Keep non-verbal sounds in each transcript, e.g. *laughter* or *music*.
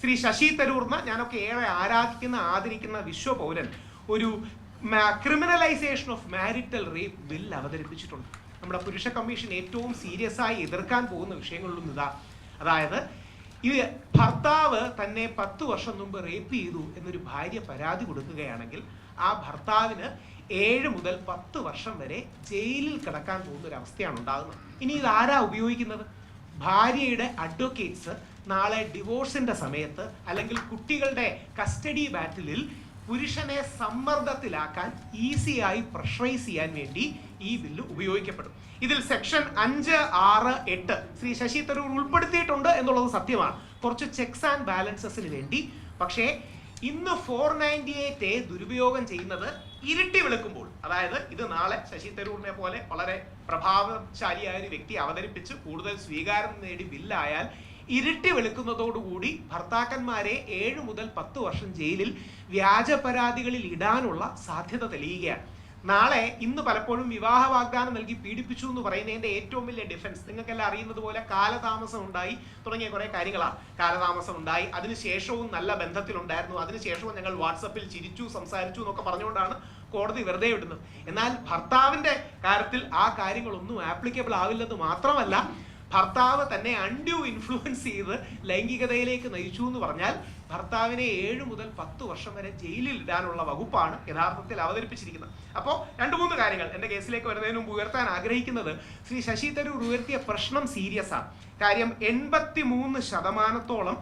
ശ്രീ ശശി തരൂർന്ന ഞാനൊക്കെ ഏറെ ആരാധിക്കുന്ന ആദരിക്കുന്ന വിശ്വപൗരൻ ഒരു criminalisation of marital rape bill അവതരിപ്പിച്ചിട്ടുണ്ട്. നമ്മുടെ പുരുഷ കമ്മീഷൻ ഏറ്റവും സീരിയസ് ആയി എതിർക്കാൻ പോകുന്ന വിഷയങ്ങളിലൊന്നും ഇതാ. അതായത് ഈ ഭർത്താവ് തന്നെ പത്ത് വർഷം മുമ്പ് റേപ്പ് ചെയ്തു എന്നൊരു ഭാര്യ പരാതി കൊടുക്കുകയാണെങ്കിൽ ആ ഭർത്താവിന് ഏഴ് മുതൽ പത്ത് വർഷം വരെ ജയിലിൽ കിടക്കാൻ പോകുന്ന ഒരു അവസ്ഥയാണ് ഉണ്ടാകുന്നത്. ഇനി ഇത് ആരാ ഉപയോഗിക്കുന്നത്? ഭാര്യയുടെ അഡ്വക്കേറ്റ്സ് നാളെ ഡിവോഴ്സിന്റെ സമയത്ത് അല്ലെങ്കിൽ കുട്ടികളുടെ കസ്റ്റഡി ബാറ്റിലിൽ പുരുഷനെ സമ്മർദ്ദത്തിലാക്കാൻ ഈസിയായി പ്രഷറൈസ് ചെയ്യാൻ വേണ്ടി ഈ ബില്ല് ഉപയോഗിക്കപ്പെടും. ഇതിൽ സെക്ഷൻ അഞ്ച് ആറ് എട്ട് ശ്രീ ശശി തരൂർ ഉൾപ്പെടുത്തിയിട്ടുണ്ട് എന്നുള്ളത് സത്യമാണ്. കുറച്ച് ചെക്സ് ആൻഡ് ബാലൻസസിന് വേണ്ടി. പക്ഷേ ഇന്ന് ഫോർ നയന്റി എയ്റ്റ് എ ദുരുപയോഗം ചെയ്യുന്നത് ഇരുട്ടി വിളക്കുമ്പോൾ അതായത് ഇത് നാളെ ശശി തരൂറിനെ പോലെ വളരെ പ്രഭാവശാലിയായ ഒരു വ്യക്തി അവതരിപ്പിച്ച് കൂടുതൽ സ്വീകാരം നേടി ബില്ലായാൽ ഇരുട്ടി വെളുക്കുന്നതോടുകൂടി ഭർത്താക്കന്മാരെ ഏഴ് മുതൽ പത്ത് വർഷം ജയിലിൽ വ്യാജ പരാതികളിൽ ഇടാനുള്ള സാധ്യത തെളിയുകയാണ്. നാളെ ഇന്ന് പലപ്പോഴും വിവാഹ വാഗ്ദാനം നൽകി പീഡിപ്പിച്ചു എന്ന് പറയുന്നതിന്റെ ഏറ്റവും വലിയ ഡിഫൻസ് നിങ്ങൾക്കെല്ലാം അറിയുന്നത് പോലെ കാലതാമസം ഉണ്ടായി തുടങ്ങിയ കുറെ കാര്യങ്ങളാണ്. കാലതാമസം ഉണ്ടായി. അതിനുശേഷവും നല്ല ബന്ധത്തിലുണ്ടായിരുന്നു. അതിനുശേഷവും ഞങ്ങൾ വാട്സപ്പിൽ ചിരിച്ചു സംസാരിച്ചു എന്നൊക്കെ പറഞ്ഞുകൊണ്ടാണ് കോടതി വെറുതെ വിടുന്നത്. എന്നാൽ ഭർത്താവിന്റെ കാര്യത്തിൽ ആ കാര്യങ്ങളൊന്നും ആപ്ലിക്കബിൾ ആവില്ലെന്ന് മാത്രമല്ല ഭർത്താവ് തന്നെ അൺഡ്യൂ ഇൻഫ്ലുവൻസ് ചെയ്ത് ലൈംഗികതയിലേക്ക് നയിച്ചു എന്ന് പറഞ്ഞാൽ ഭർത്താവിനെ ഏഴ് മുതൽ പത്ത് വർഷം വരെ ജയിലിൽ ഇടാനുള്ള വകുപ്പാണ് യഥാർത്ഥത്തിൽ അവതരിപ്പിച്ചിരിക്കുന്നത്. അപ്പോൾ രണ്ട് മൂന്ന് കാര്യങ്ങൾ എന്റെ കേസിലേക്ക് വരുന്നതിന് മുമ്പ് ഉയർത്താൻ ആഗ്രഹിക്കുന്നത് ശ്രീ ശശി തരൂർ ഉയർത്തിയ പ്രശ്നം സീരിയസ് ആണ്. കാര്യം എൺപത്തി മൂന്ന് ശതമാനത്തോളം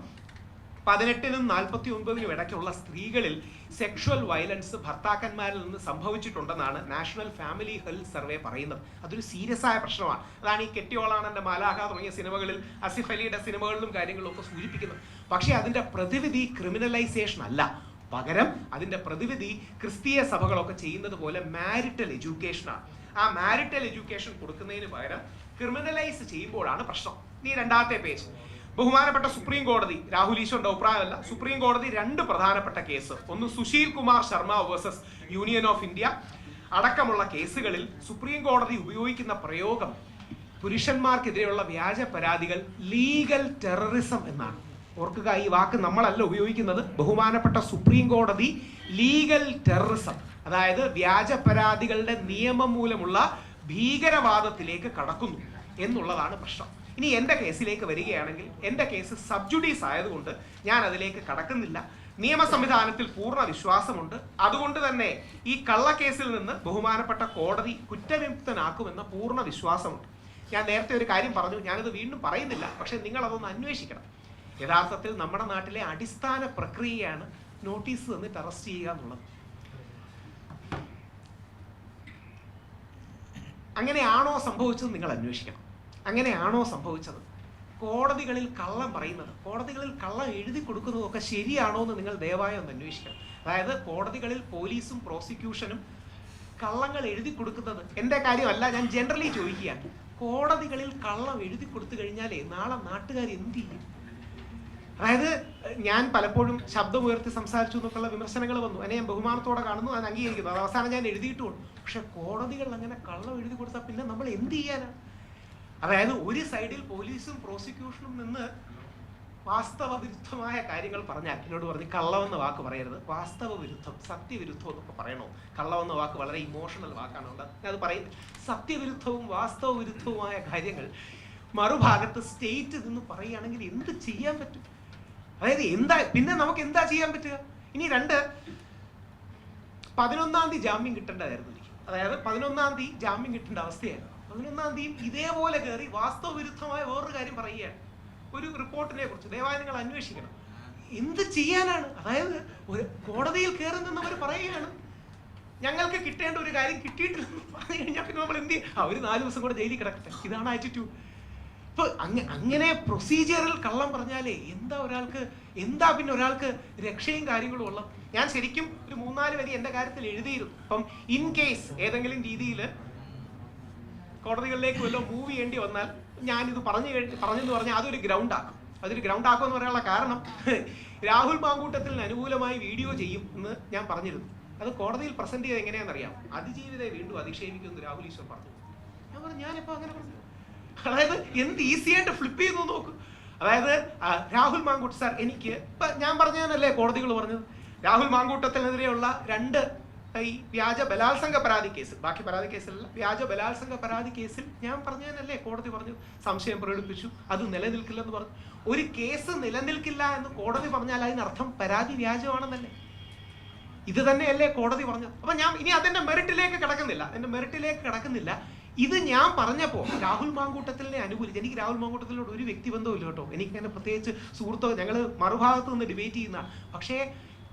പതിനെട്ടിനും നാൽപ്പത്തി ഒൻപതിനും ഇടയ്ക്കുള്ള സ്ത്രീകളിൽ സെക്ഷുവൽ വയലൻസ് ഭർത്താക്കന്മാരിൽ നിന്ന് സംഭവിച്ചിട്ടുണ്ടെന്നാണ് നാഷണൽ ഫാമിലി ഹെൽത്ത് സർവേ പറയുന്നത്. അതൊരു സീരിയസ് ആയ പ്രശ്നമാണ്. അതാണ് ഈ കെട്ടിയോളാണ് എന്റെ മാലാഹ തുടങ്ങിയ സിനിമകളിൽ അസിഫ് അലിയുടെ സിനിമകളിലും കാര്യങ്ങളിലും ഒക്കെ സൂചിപ്പിക്കുന്നത്. പക്ഷേ അതിന്റെ പ്രതിവിധി ക്രിമിനലൈസേഷൻ അല്ല. പകരം അതിന്റെ പ്രതിവിധി ക്രിസ്തീയ സഭകളൊക്കെ ചെയ്യുന്നത് പോലെ മാരിറ്റൽ എഡ്യൂക്കേഷനാണ് ആ മാരിറ്റൽ എഡ്യൂക്കേഷൻ കൊടുക്കുന്നതിന് പകരം ക്രിമിനലൈസ് ചെയ്യുമ്പോഴാണ് പ്രശ്നം. നീ രണ്ടാമത്തെ പേജ് ബഹുമാനപ്പെട്ട സുപ്രീം കോടതി രാഹുൽ ഈശ്വറിന്റെ അഭിപ്രായമല്ല സുപ്രീം കോടതി രണ്ട് പ്രധാനപ്പെട്ട കേസ്. ഒന്ന് Sushil Kumar Sharma versus union of India. അടക്കമുള്ള കേസുകളിൽ സുപ്രീം കോടതി ഉപയോഗിക്കുന്ന പ്രയോഗം പുരുഷന്മാർക്കെതിരെയുള്ള വ്യാജ പരാതികൾ ലീഗൽ ടെററിസം എന്നാണ്. ഓർക്കുക ഈ വാക്ക് നമ്മളല്ല ഉപയോഗിക്കുന്നത്. ബഹുമാനപ്പെട്ട സുപ്രീം കോടതി ലീഗൽ ടെററിസം അതായത് വ്യാജ പരാതികളുടെ നിയമം മൂലമുള്ള ഭീകരവാദത്തിലേക്ക് കടക്കുന്നു എന്നുള്ളതാണ് പ്രശ്നം. ഇനി എന്റെ കേസിലേക്ക് വരികയാണെങ്കിൽ എന്റെ കേസ് സബ്ജുഡീസ് ആയതുകൊണ്ട് ഞാൻ അതിലേക്ക് കടക്കുന്നില്ല. നിയമ സംവിധാനത്തിൽ പൂർണ വിശ്വാസമുണ്ട്. അതുകൊണ്ട് തന്നെ ഈ കള്ളക്കേസിൽ നിന്ന് ബഹുമാനപ്പെട്ട കോടതി കുറ്റവിമുക്തനാക്കുമെന്ന പൂർണ വിശ്വാസമുണ്ട്. ഞാൻ നേരത്തെ ഒരു കാര്യം പറഞ്ഞു ഞാനിത് വീണ്ടും പറയുന്നില്ല. പക്ഷെ നിങ്ങൾ അതൊന്ന് അന്വേഷിക്കണം. യഥാർത്ഥത്തിൽ നമ്മുടെ നാട്ടിലെ അടിസ്ഥാന പ്രക്രിയയാണ് നോട്ടീസ് തന്നിട്ട് അറസ്റ്റ് ചെയ്യുക എന്നുള്ളത്. അങ്ങനെയാണോ സംഭവിച്ചത്? നിങ്ങൾ അന്വേഷിക്കണം. അങ്ങനെയാണോ സംഭവിച്ചത്? കോടതികളിൽ കള്ളം പറയുന്നത് കോടതികളിൽ കള്ളം എഴുതി കൊടുക്കുന്നതൊക്കെ ശരിയാണോ എന്ന് നിങ്ങൾ ദയവായി ഒന്ന് അന്വേഷിക്കണം. അതായത് കോടതികളിൽ പോലീസും പ്രോസിക്യൂഷനും കള്ളങ്ങൾ എഴുതി കൊടുക്കുന്നത് എന്റെ കാര്യമല്ല ഞാൻ ജനറലി ചോദിക്കുകയാണ്. കോടതികളിൽ കള്ളം എഴുതി കൊടുത്തു കഴിഞ്ഞാലേ നാളെ നാട്ടുകാർ എന്ത് ചെയ്യും? അതായത് ഞാൻ പലപ്പോഴും ശബ്ദമുയർത്തി സംസാരിച്ചു എന്നൊക്കെയുള്ള വിമർശനങ്ങൾ വന്നു. അതിനെ ഞാൻ ബഹുമാനത്തോടെ കാണുന്നു അത് അംഗീകരിക്കുന്നു. അത് അവസാനം ഞാൻ എഴുതിയിട്ടുള്ളൂ പക്ഷെ കോടതികൾ അങ്ങനെ കള്ളം എഴുതി കൊടുത്താൽ പിന്നെ നമ്മൾ എന്ത് ചെയ്യാനാണ് അതായത് ഒരു സൈഡിൽ പോലീസും പ്രോസിക്യൂഷനും നിന്ന് വാസ്തവ വിരുദ്ധമായ കാര്യങ്ങൾ പറഞ്ഞാൽ എന്നോട് പറഞ്ഞ് കള്ളമെന്ന വാക്ക് പറയരുത് വാസ്തവ വിരുദ്ധം സത്യവിരുദ്ധം എന്നൊക്കെ പറയണോ? കള്ളമെന്ന വാക്ക് വളരെ ഇമോഷണൽ വാക്കാണ് ഉള്ളത്. അത് പറയുന്നത് സത്യവിരുദ്ധവും വാസ്തവ വിരുദ്ധവുമായ കാര്യങ്ങൾ മറുഭാഗത്ത് സ്റ്റേറ്റ് നിന്ന് പറയുകയാണെങ്കിൽ എന്ത് ചെയ്യാൻ പറ്റും? അതായത് എന്താ പിന്നെ നമുക്ക് എന്താ ചെയ്യാൻ പറ്റുക? ഇനി രണ്ട് പതിനൊന്നാം തീയതി ജാമ്യം കിട്ടേണ്ടതായിരുന്നു അതായത് പതിനൊന്നാം തീയതി ജാമ്യം കിട്ടേണ്ട അവസ്ഥയായിരുന്നു. പതിനൊന്നാം തീയതി ഇതേപോലെ കയറി വാസ്തവ വിരുദ്ധമായ വേറൊരു കാര്യം പറയുകയാണ്. ഒരു റിപ്പോർട്ടിനെ കുറിച്ച് ദയവായി നിങ്ങൾ അന്വേഷിക്കണം. എന്ത് ചെയ്യാനാണ്? അതായത് ഒരു കോടതിയിൽ കയറി നിന്നവർ പറയുകയാണ് ഞങ്ങൾക്ക് കിട്ടേണ്ട ഒരു കാര്യം കിട്ടിയിട്ടില്ലെന്ന് പറഞ്ഞു കഴിഞ്ഞാൽ പിന്നെ നമ്മൾ എന്ത് ചെയ്യും? അവർ നാല് ദിവസം കൂടെ ജയിലിൽ കിടക്കട്ടെ. ഇതാണ് ആറ്റിറ്റ്യൂഡ് ഇപ്പൊ അങ്ങ- അങ്ങനെ പ്രൊസീജിയറിൽ കള്ളം പറഞ്ഞാലേ എന്താ ഒരാൾക്ക് എന്താ പിന്നെ ഒരാൾക്ക് രക്ഷയും കാര്യങ്ങളും ഉള്ളത്? ഞാൻ ശരിക്കും ഒരു മൂന്നാൽ വരി എന്റെ കാര്യത്തിൽ എഴുതിയിരുന്നു. അപ്പം ഇൻ കേസ് ഏതെങ്കിലും രീതിയിൽ കോടതികളിലേക്ക് വല്ലതും മൂവ് ചെയ്യേണ്ടി വന്നാൽ ഞാനിത് പറഞ്ഞു പറഞ്ഞെന്ന് പറഞ്ഞാൽ അതൊരു ഗ്രൗണ്ട് ആക്കും. അതൊരു ഗ്രൗണ്ട് ആക്കും എന്ന് പറയാനുള്ള കാരണം *laughs* രാഹുൽ മാങ്കൂട്ടത്തിന് അനുകൂലമായി വീഡിയോ ചെയ്യും എന്ന് ഞാൻ പറഞ്ഞിരുന്നു. അത് കോടതിയിൽ പ്രസന്റ് ചെയ്ത് എങ്ങനെയാണെന്നറിയാം അതിജീവിതയെ വീണ്ടും അധിക്ഷേപിക്കുമെന്ന് രാഹുൽ ഈശ്വർ പറഞ്ഞു. ഞാൻ പറഞ്ഞു ഞാനിപ്പോ അങ്ങനെ പറഞ്ഞു? അതായത് എന്ത് ഈസിയായിട്ട് ഫ്ലിപ്പ് ചെയ്തു നോക്ക്. അതായത് രാഹുൽ മാങ്കൂട്ട് സാർ എനിക്ക് ഇപ്പൊ ഞാൻ പറഞ്ഞതല്ലേ കോടതികൾ പറഞ്ഞത്? രാഹുൽ മാങ്കൂട്ടത്തിനെതിരെയുള്ള രണ്ട് ഈ വ്യാജ ബലാത്സംഗ പരാതി കേസിൽ ബാക്കി പരാതി കേസിലല്ല വ്യാജ ബലാത്സംഗ പരാതി കേസിൽ ഞാൻ പറഞ്ഞതിനല്ലേ കോടതി പറഞ്ഞു സംശയം പ്രകടിപ്പിച്ചു അത് നിലനിൽക്കില്ലെന്ന് പറഞ്ഞു. ഒരു കേസ് നിലനിൽക്കില്ല എന്ന് കോടതി പറഞ്ഞാൽ അതിനർത്ഥം പരാതി വ്യാജമാണെന്നല്ലേ? ഇത് തന്നെയല്ലേ കോടതി പറഞ്ഞത്. അപ്പൊ ഞാൻ ഇനി അതിന്റെ മെറിറ്റിലേക്ക് കിടക്കുന്നില്ല അതിന്റെ മെറിറ്റിലേക്ക് കിടക്കുന്നില്ല. ഇത് ഞാൻ പറഞ്ഞപ്പോൾ രാഹുൽ മാങ്കൂട്ടത്തിലിനെ അനുകൂലിച്ച് എനിക്ക് രാഹുൽ മാങ്കൂട്ടത്തിനോട് ഒരു വ്യക്തിബന്ധവും ഇല്ല കേട്ടോ. എനിക്ക് അങ്ങനെ പ്രത്യേകിച്ച് സുഹൃത്തോ ഞങ്ങൾ മറുഭാഗത്ത് നിന്ന് ഡിബേറ്റ് ചെയ്യുന്ന പക്ഷേ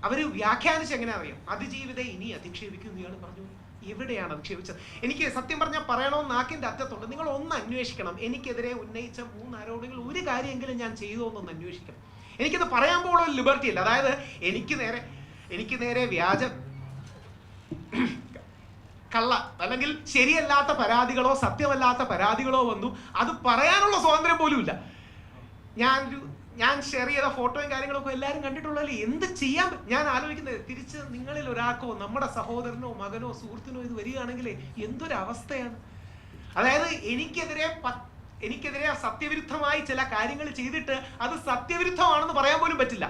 അവർ വ്യാഖ്യാനിച്ച് എങ്ങനെ അറിയാം? അതിജീവിത ഇനി അധിക്ഷേപിക്കും ഇയാൾ പറഞ്ഞു. എവിടെയാണ് അധിക്ഷേപിച്ചത്? എനിക്ക് സത്യം പറഞ്ഞാൽ പറയണമെന്ന് നാക്കിന്റെ അറ്റത്തുണ്ട്. നിങ്ങൾ ഒന്ന് അന്വേഷിക്കണം. എനിക്കെതിരെ ഉന്നയിച്ച മൂന്ന് ആരോപണങ്ങൾ ഒരു കാര്യമെങ്കിലും ഞാൻ ചെയ്തോ എന്നൊന്ന് അന്വേഷിക്കണം. എനിക്കത് പറയാൻ പോലുള്ള ലിബർട്ടി ഇല്ല. അതായത് എനിക്ക് നേരെ എനിക്ക് നേരെ വ്യാജ കള്ള അല്ലെങ്കിൽ ശരിയല്ലാത്ത പരാതികളോ സത്യമല്ലാത്ത പരാതികളോ വന്നു. അത് പറയാനുള്ള സ്വാതന്ത്ര്യം പോലും ഇല്ല ഞാൻ ഒരു ഞാൻ ഷെയർ ചെയ്ത ഫോട്ടോയും കാര്യങ്ങളൊക്കെ എല്ലാവരും കണ്ടിട്ടുള്ളതല്ലേ? എന്ത് ചെയ്യാൻ ഞാൻ ആലോചിക്കുന്നത് തിരിച്ച് നിങ്ങളിൽ ഒരാൾക്കോ നമ്മുടെ സഹോദരനോ മകനോ സുഹൃത്തിനോ ഇത് വരികയാണെങ്കിൽ എന്തൊരു അവസ്ഥയാണ് അതായത് എനിക്കെതിരെ എനിക്കെതിരെ സത്യവിരുദ്ധമായി ചില കാര്യങ്ങൾ ചെയ്തിട്ട് അത് സത്യവിരുദ്ധമാണെന്ന് പറയാൻ പോലും പറ്റില്ല.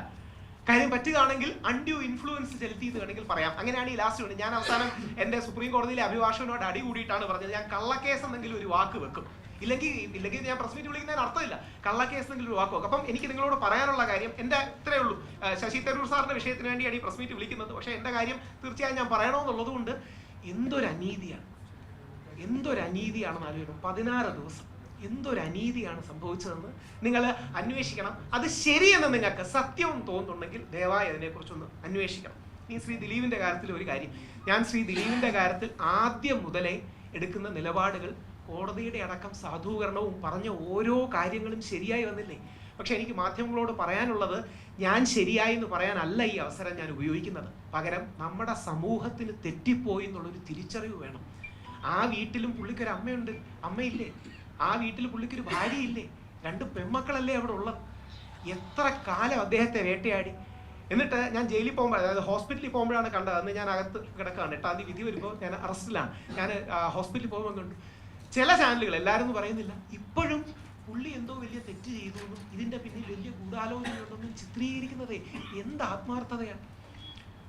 കാര്യം പറ്റുകയാണെങ്കിൽ അൺഡ്യൂ ഇൻഫ്ലുവൻസ് ചെലുത്തി വേണമെങ്കിൽ പറയാം. അങ്ങനെയാണ് ഈ ലാസ്റ്റ് ഉണ്ട് ഞാൻ അവസാനം എന്റെ സുപ്രീം കോടതിയിലെ അഭിഭാഷകനോട് അടി കൂടിയിട്ടാണ് പറഞ്ഞത്. ഞാൻ കള്ളക്കേസ് ഒരു വാക്ക് വെക്കും. ഇല്ലെങ്കിൽ ഇല്ലെങ്കിൽ ഞാൻ പ്രസ് മീറ്റ് വിളിക്കുന്നതിന് അർത്ഥമില്ല. കള്ളക്കേസ് എന്തെങ്കിലും ഒരു വാക്ക് അപ്പം എനിക്ക് നിങ്ങളോട് പറയാനുള്ള കാര്യം എന്റെ ഇത്രയേ ഉള്ളൂ. ശശി തരൂർ സാറിന്റെ വിഷയത്തിന് വേണ്ടിയാണ് ഈ പ്രസ് മീറ്റ് വിളിക്കുന്നത്. പക്ഷേ എന്റെ കാര്യം തീർച്ചയായും ഞാൻ പറയണമെന്നുള്ളത് കൊണ്ട് എന്തൊരു അനീതിയാണ് എന്തൊരു അനീതിയാണെന്ന് ആലോചിക്കണം. പതിനാറ് ദിവസം എന്തൊരു അനീതിയാണ് സംഭവിച്ചതെന്ന് നിങ്ങൾ അന്വേഷിക്കണം. അത് ശരിയെന്ന് നിങ്ങൾക്ക് സത്യവും തോന്നുന്നുണ്ടെങ്കിൽ ദയവായി അതിനെക്കുറിച്ചൊന്ന് അന്വേഷിക്കണം. ഈ ശ്രീ ദിലീപിന്റെ കാര്യത്തിൽ ഒരു കാര്യം. ഞാൻ ശ്രീ ദിലീപിന്റെ കാര്യത്തിൽ ആദ്യം മുതലേ എടുക്കുന്ന നിലപാടുകൾ കോടതിയുടെ അടക്കം സാധൂകരണവും പറഞ്ഞ ഓരോ കാര്യങ്ങളും ശരിയായി വന്നില്ലേ? പക്ഷെ എനിക്ക് മാധ്യമങ്ങളോട് പറയാനുള്ളത് ഞാൻ ശരിയായി എന്ന് പറയാനല്ല ഈ അവസരം ഞാൻ ഉപയോഗിക്കുന്നത്. പകരം നമ്മുടെ സമൂഹത്തിന് തെറ്റിപ്പോയി എന്നുള്ളൊരു തിരിച്ചറിവ് വേണം. ആ വീട്ടിലും പുള്ളിക്കൊരു അമ്മയുണ്ട്. അമ്മയില്ലേ? ആ വീട്ടിൽ പുള്ളിക്കൊരു ഭാര്യയില്ലേ? രണ്ട് പെൺമക്കളല്ലേ അവിടെ ഉള്ളത്? എത്ര കാലം അദ്ദേഹത്തെ വേട്ടയാടി. എന്നിട്ട് ഞാൻ ജയിലിൽ പോകുമ്പോൾ അതായത് ഹോസ്പിറ്റലിൽ പോകുമ്പോഴാണ് കണ്ടത്. അന്ന് ഞാൻ അകത്ത് കിടക്കുകയാണ് എട്ടാം തീയതി വിധി വരുമ്പോൾ ഞാൻ അറസ്റ്റിലാണ്. ഞാൻ ഹോസ്പിറ്റലിൽ പോകുമ്പോൾ കണ്ടു ചില ചാനലുകൾ എല്ലാവരും പറയുന്നില്ല. ഇപ്പോഴും പുള്ളി എന്തോ വലിയ തെറ്റ് ചെയ്തു എന്നും ഇതിന്റെ പിന്നിൽ വലിയ ഗൂഢാലോചനയുണ്ടെന്നും ചിത്രീകരിക്കുന്നതേ എന്ത് ആത്മാർത്ഥതയാണ്.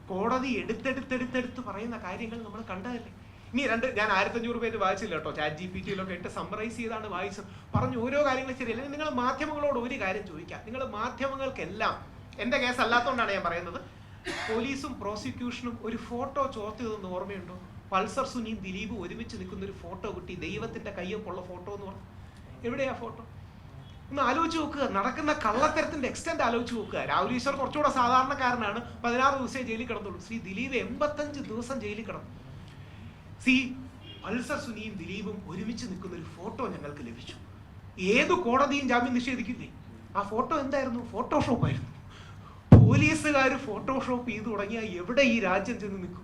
കോടതി എടുത്തെടുത്തെടുത്തെടുത്ത് പറയുന്ന കാര്യങ്ങൾ നമ്മൾ കണ്ടതല്ലേ? ഇനി രണ്ട് ഞാൻ ആയിരത്തഞ്ഞൂറ് പേര് വായിച്ചില്ല കേട്ടോ. ചാറ്റ് ജി പി ടിയിലൊക്കെ ഇട്ട് സമ്മറൈസ് ചെയ്താണ് വായിച്ചത്. പറഞ്ഞു ഓരോ കാര്യങ്ങളും ശരിയല്ല? നിങ്ങൾ മാധ്യമങ്ങളോട് ഒരു കാര്യം ചോദിക്കാം. നിങ്ങൾ മാധ്യമങ്ങൾക്കെല്ലാം എന്റെ കേസ് അല്ലാത്തതുകൊണ്ടാണ് ഞാൻ പറയുന്നത് പോലീസും പ്രോസിക്യൂഷനും ഒരു ഫോട്ടോ ചോർത്തിയതെന്ന് ഓർമ്മയുണ്ടോ? പൾസർ സുനിയും ദിലീപും ഒരുമിച്ച് നിൽക്കുന്ന ഒരു ഫോട്ടോ കിട്ടി ദൈവത്തിന്റെ കയ്യൊപ്പുള്ള ഫോട്ടോ എന്ന് പറഞ്ഞു. എവിടെയാ ഫോട്ടോ? ഒന്ന് ആലോചിച്ച് നോക്കുക നടക്കുന്ന കള്ളത്തരത്തിന്റെ എക്സ്റ്റെന്റ് ആലോചിച്ച് നോക്കുക രാഹുൽ ഈശ്വർ കുറച്ചുകൂടെ സാധാരണക്കാരനാണ്. പതിനാറ് ദിവസമേ ജയിലിൽ കിടന്നുള്ളൂ. ശ്രീ ദിലീപ് എൺപത്തഞ്ച് ദിവസം ജയിലിൽ കിടന്നു. സി പൾസർ സുനിയും ദിലീപും ഒരുമിച്ച് നിൽക്കുന്ന ഒരു ഫോട്ടോ ഞങ്ങൾക്ക് ലഭിച്ചു. ഏത് കോടതിയും ജാമ്യം നിഷേധിക്കില്ലേ ആ ഫോട്ടോ എന്തായിരുന്നു? ഫോട്ടോഷോപ്പ് ആയിരുന്നു. പോലീസുകാർ ഫോട്ടോഷോപ്പ് ചെയ്തു തുടങ്ങിയാൽ എവിടെ ഈ രാജ്യം ചെന്ന് നിൽക്കും?